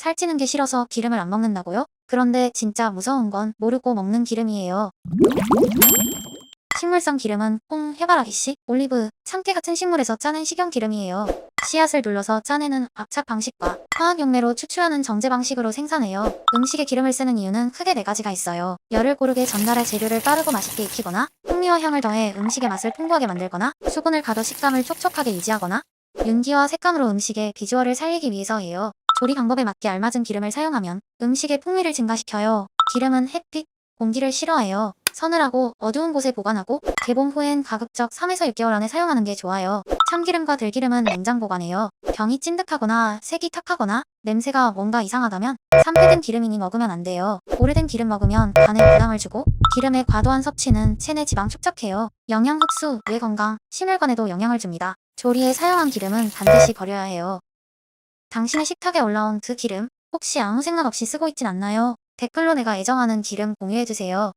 살찌는 게 싫어서 기름을 안 먹는다고요? 그런데 진짜 무서운 건 모르고 먹는 기름이에요. 식물성 기름은 콩, 해바라기씨, 올리브, 참깨 같은 식물에서 짜낸 식용 기름이에요. 씨앗을 눌러서 짜내는 압착 방식과 화학 용매로 추출하는 정제 방식으로 생산해요. 음식에 기름을 쓰는 이유는 크게 네 가지가 있어요. 열을 고르게 전달해 재료를 빠르고 맛있게 익히거나 풍미와 향을 더해 음식의 맛을 풍부하게 만들거나 수분을 가둬 식감을 촉촉하게 유지하거나 윤기와 색감으로 음식의 비주얼을 살리기 위해서예요. 조리 방법에 맞게 알맞은 기름을 사용하면 음식의 풍미를 증가시켜요. 기름은 햇빛, 공기를 싫어해요. 서늘하고 어두운 곳에 보관하고 개봉 후엔 가급적 3에서 6개월 안에 사용하는 게 좋아요. 참기름과 들기름은 냉장 보관해요. 병이 찐득하거나 색이 탁하거나 냄새가 뭔가 이상하다면 산패된 기름이니 먹으면 안 돼요. 오래된 기름 먹으면 간에 부담을 주고 기름의 과도한 섭취는 체내 지방 축적해요. 영양 흡수, 뇌 건강, 심혈관에도 영향을 줍니다. 조리에 사용한 기름은 반드시 버려야 해요. 당신의 식탁에 올라온 그 기름 혹시 아무 생각 없이 쓰고 있진 않나요? 댓글로 내가 애정하는 기름 공유해주세요.